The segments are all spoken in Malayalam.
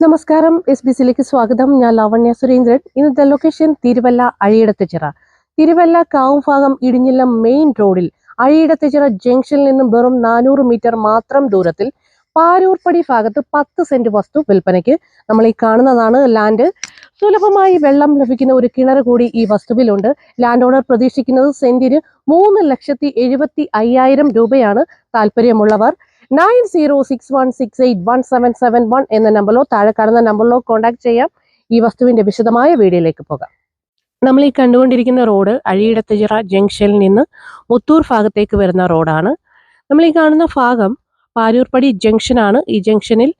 നമസ്കാരം എസ് ബി സിയിലേക്ക് സ്വാഗതം. ഞാൻ ലാവണ്യ സുരേന്ദ്രൻ. ഇന്നത്തെ ലൊക്കേഷൻ തിരുവല്ല അഴിയിടത്തുചിറ തിരുവല്ല കാവുംഭാഗം ഇടിഞ്ഞില്ല മെയിൻ റോഡിൽ അഴിയിടത്തുചിറ ജംഗ്ഷനിൽ നിന്നും വെറും നാനൂറ് മീറ്റർ മാത്രം ദൂരത്തിൽ പാരൂർപ്പടി ഭാഗത്ത് പത്ത് സെന്റ് വസ്തു വിൽപ്പനയ്ക്ക് നമ്മൾ ഈ കാണുന്നതാണ് ലാൻഡ് സുലഭമായി വെള്ളം ലഭിക്കുന്ന ഒരു കിണർ കൂടി ഈ വസ്തുവിലുണ്ട്. ലാൻഡ് ഓണർ പ്രതീക്ഷിക്കുന്നത് സെന്റിന് മൂന്ന് ലക്ഷത്തി എഴുപത്തി അയ്യായിരം രൂപയാണ് താല്പര്യമുള്ളവർ. Nine zero six one six eight one seven seven one എന്ന നമ്പറിലോ താഴെ കാണുന്ന നമ്പറിലോ കോൺടാക്ട് ചെയ്യാം. ഈ വസ്തുവിന്റെ വിശദമായ വീഡിയോയിലേക്ക് പോകാം. നമ്മൾ ഈ കണ്ടുകൊണ്ടിരിക്കുന്ന റോഡ് അഴിയിടത്തുചിറ ജംഗ്ഷനിൽ നിന്ന് മുത്തൂർ ഭാഗത്തേക്ക് വരുന്ന റോഡാണ്. നമ്മൾ ഈ കാണുന്ന ഭാഗം പാരൂർപ്പടി ജംഗ്ഷനാണ്. ഈ ജംഗ്ഷനിൽ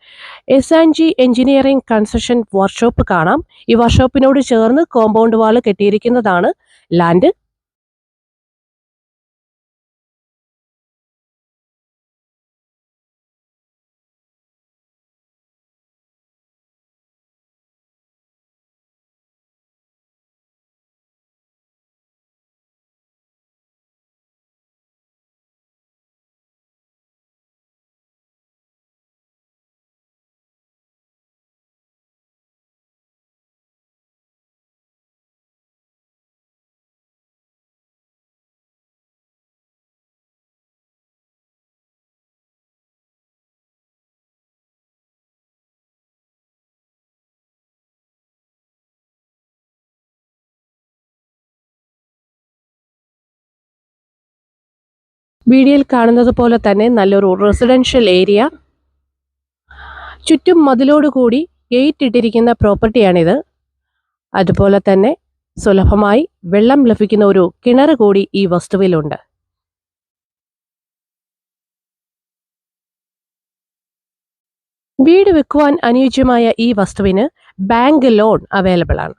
S and G engineering construction workshop കാണാം. ഈ വർക്ക്ഷോപ്പിനോട് ചേർന്ന് കോമ്പൗണ്ട് വാൾ കെട്ടിയിരിക്കുന്നതാണ്. ലാൻഡ് വീഡിയോയിൽ കാണുന്നത് പോലെ തന്നെ നല്ലൊരു റെസിഡൻഷ്യൽ ഏരിയ ചുറ്റും മതിലോടുകൂടി ഗേറ്റ് ഇട്ടിരിക്കുന്ന പ്രോപ്പർട്ടിയാണിത് അതുപോലെ തന്നെ സുലഭമായി വെള്ളം ലഭിക്കുന്ന ഒരു കിണർ കൂടി ഈ വസ്തുവിലുണ്ട്. വീട് വെക്കുവാൻ അനുയോജ്യമായ ഈ വസ്തുവിന് ബാങ്ക് ലോൺ അവൈലബിൾ ആണ്.